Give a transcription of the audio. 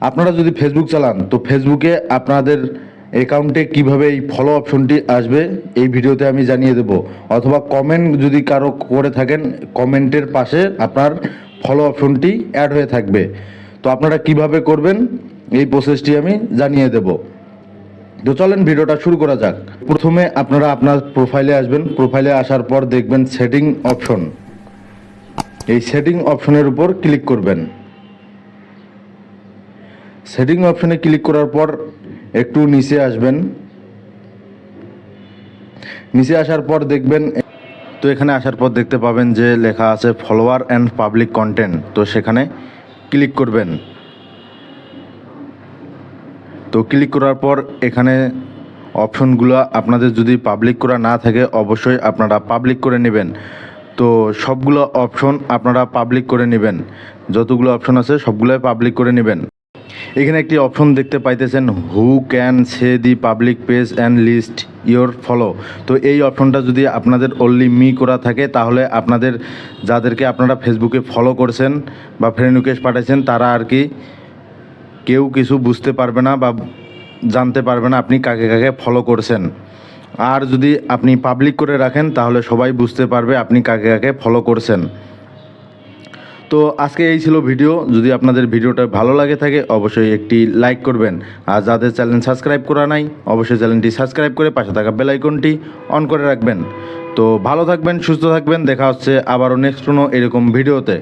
আপনারা যদি ফেসবুক চালান, তো ফেসবুকে আপনাদের অ্যাকাউন্টে কীভাবে এই ফলো অপশনটি আসবে, এই ভিডিওতে আমি জানিয়ে দেব। অথবা কমেন্ট যদি কারও করে থাকেন কমেন্টের পাশে আপনার ফলো অপশনটি অ্যাড হয়ে থাকবে। তো আপনারা কীভাবে করবেন, এই প্রসেসটি আমি জানিয়ে দেব। তো চলেন ভিডিওটা শুরু করা যাক। প্রথমে আপনারা আপনার প্রোফাইলে আসবেন। প্রোফাইলে আসার পর দেখবেন সেটিং অপশন এই সেটিং অপশনের উপর ক্লিক করবেন। সেটিং অপশনে ক্লিক করার পর একটু নিচে আসবেন। নিচে আসার পর দেখবেন, তো এখানে আসার পর দেখতে পাবেন যে লেখা আছে ফলোয়ার অ্যান্ড পাবলিক কন্টেন্ট তো সেখানে ক্লিক করবেন। তো ক্লিক করার পর এখানে অপশনগুলো আপনাদের যদি পাবলিক করা না থাকে, অবশ্যই আপনারা পাবলিক করে নেবেন। তো সবগুলো অপশন আপনারা পাবলিক করে নেবেন। যতগুলো অপশন আছে সবগুলোই পাবলিক করে নেবেন। এখানে একটি অপশন দেখতে পাইতেছেন who can see the public page and list your follow তো এই অপশনটা যদি আপনাদের অনলি মি করা থাকে, তাহলে আপনাদের যাদেরকে আপনারা ফেসবুকে ফলো করছেন বা ফ্রেন্ড রিকোয়েস্ট পাঠাইছেন, তারা আর কি কেউ কিছু বুঝতে পারবে না বা জানতে পারবে না আপনি কাকে কাকে ফলো করছেন। আর যদি আপনি পাবলিক করে রাখেন, তাহলে সবাই বুঝতে পারবে আপনি কাকে কাকে ফলো করছেন। তো আজকে এই ছিল ভিডিও। যদি আপনাদের ভিডিওটা ভালো লাগে থাকে, অবশ্যই একটি লাইক করবেন। আর যাদের চ্যানেল সাবস্ক্রাইব করা নাই, অবশ্যই চ্যানেলটি সাবস্ক্রাইব করে পাশে থাকা বেলাইকনটি অন করে রাখবেন। তো ভালো থাকবেন, সুস্থ থাকবেন। দেখা হচ্ছে আবারও নেক্সট কোনো এরকম ভিডিওতে।